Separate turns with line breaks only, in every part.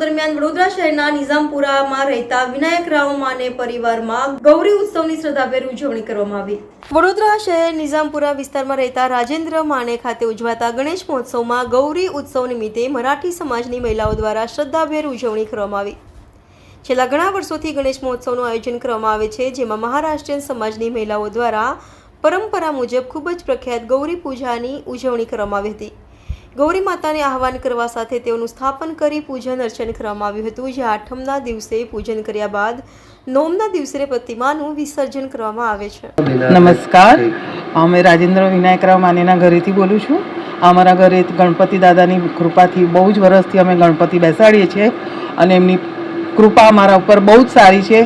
દરમિયાન વડોદરા શહેરના નિઝામપુરામાં રહેતા વિનાયક રાવ માને પરિવારમાં ગૌરી ઉત્સવની શ્રદ્ધાભેર ઉજવણી કરવામાં આવી. વડોદરા શહેર નિઝામપુરા વિસ્તારમાં રહેતા રાજેન્દ્ર માને ખાતે ઉજવાતા ગણેશ મહોત્સવમાં ગૌરી ઉત્સવ નિમિત્તે મરાઠી સમાજની મહિલાઓ દ્વારા શ્રદ્ધાભેર ઉજવણી કરવામાં આવી. છેલ્લા ઘણા વર્ષોથી ગણેશ મહોત્સવનું આયોજન કરવામાં આવે છે, જેમાં મહારાષ્ટ્રીયન સમાજની મહિલાઓ દ્વારા પરંપરા મુજબ ખૂબ જ પ્રખ્યાત ગૌરી પૂજાની ઉજવણી કરવામાં આવી હતી. ગૌરી માતાને આહવાન કરવા સાથે તેઓનું સ્થાપન કરી પૂજન અર્ચન કરવામાં આવ્યું હતું, જે આઠમના દિવસે પૂજન કર્યા બાદ નોમના દિવસે પ્રતિમાનું વિસર્જન કરવામાં આવે છે.
નમસ્કાર. અમે રાજેન્દ્ર વિનાયકરાવ માનેના ઘરેથી બોલું છું. અમારા ઘરે ગણપતિ દાદાની કૃપાથી બહુ જ વર્ષથી અમે ગણપતિ બેસાડીએ છીએ અને એમની કૃપા અમારા ઉપર બહુ જ સારી છે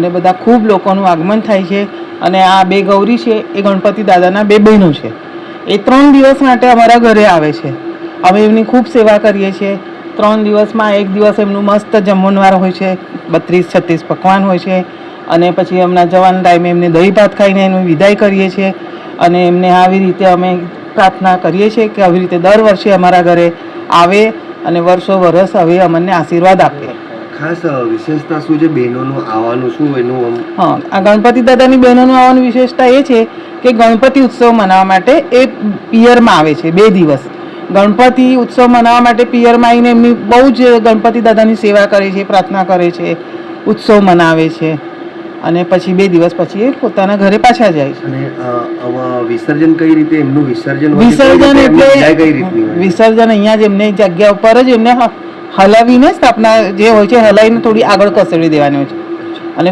અને બધા ખૂબ લોકોનું આગમન થાય છે અને આ બે ગૌરી છે એ ગણપતિ દાદાના બે બહેનો છે. એ ત્રણ દિવસ માટે અમારા ઘરે આવે છે. અમે એમની ખૂબ સેવા કરીએ છીએ. ત્રણ દિવસમાં એક દિવસ એમનું મસ્ત જમણવાર હોય છે. બત્રીસ છત્રીસ પકવાન હોય છે. અને પછી એમના જવાન ટાઈમે એમને દહીં ભાત ખાઈને એનું વિદાય કરીએ છીએ. અને એમને આવી રીતે અમે પ્રાર્થના કરીએ છીએ કે આવી રીતે દર વર્ષે અમારા ઘરે આવે અને વર્ષો વર્ષ હવે અમને આશીર્વાદ આપે.
ખાસ વિશેષતા શું છે? બહેનોનું આવવાનું શું એનું
હા આ ગણપતિ દાદાની બહેનોનું આવવાની વિશેષતા એ છે કે ગણપતિ ઉત્સવ મનાવવા માટે એ પિયરમાં આવે છે બે દિવસ. ગણપતિ ઉત્સવ મનાવવા માટે પિયરમાં આવીને એમની બહુ જ ગણપતિ દાદાની સેવા કરે છે પ્રાર્થના કરે છે ઉત્સવ મનાવે છે. અને પછી બે દિવસ પછી એ પોતાના ઘરે પાછા જાય છે.
અને વિસર્જન કઈ રીતે? એમનું વિસર્જન
વિસર્જન એટલે વિસર્જન અહીંયા જ એમને જગ્યા ઉપર જ એમને હલાવીને સ્થાપના જે હોય છે હલાવીને થોડી આગળ ખસેડી દેવાની હોય છે. અને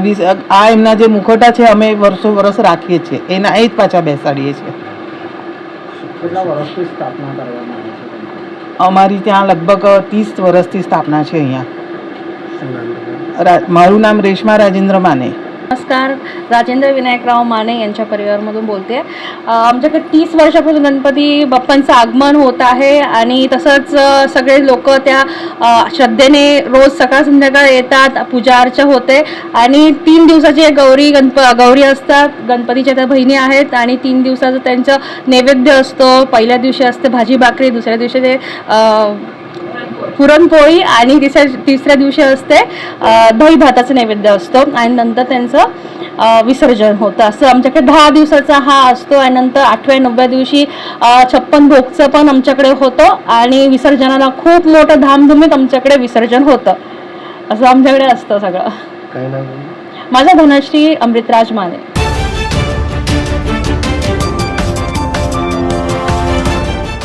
આ એમના જે મુખોટા છે અમે વર્ષો વર્ષ રાખીએ છીએ. એના એ જ પાછા બેસાડીએ છીએ.
કેટલા વર્ષથી સ્થાપના કરવામાં આવે છે
અમારી ત્યાં લગભગ ત્રીસ વર્ષથી સ્થાપના છે અહીંયા.
મારું નામ રેશમા
રાજેન્દ્ર माરું
नमस्कार राजेंद्र विनायकराव माने यांच्या परिवारमधून बोलते आमच्याकडे तीस वर्षापासून गणपती बाप्पांचं आगमन होत आहे आणि तसंच सगळे लोक त्या श्रद्धेने रोज सकाळ संध्याकाळ येतात पूजा अर्चा होते आणि तीन दिवसाचे गौरी गणप गौरी असतात गणपतीच्या त्या बहिणी आहेत आणि तीन दिवसाचं त्यांचं नैवेद्य असतो. पहिल्या दिवशी असते भाजी भाकरी दुसऱ्या दिवशी ते पुरणपोळी आणि तिसऱ्या तिसऱ्या दिवशी असते दही भाताचं नैवेद्य असतो आणि नंतर त्यांचं विसर्जन होतं. असं आमच्याकडे दहा दिवसाचा हा असतो आणि नंतर आठव्या नवव्या दिवशी छप्पन भोगचं पण आमच्याकडे होतं आणि विसर्जनाला खूप मोठं धामधुमीत आमच्याकडे विसर्जन होतं. असं आमच्याकडे असतं सगळं? माझा धनश्री अमृतराज माने.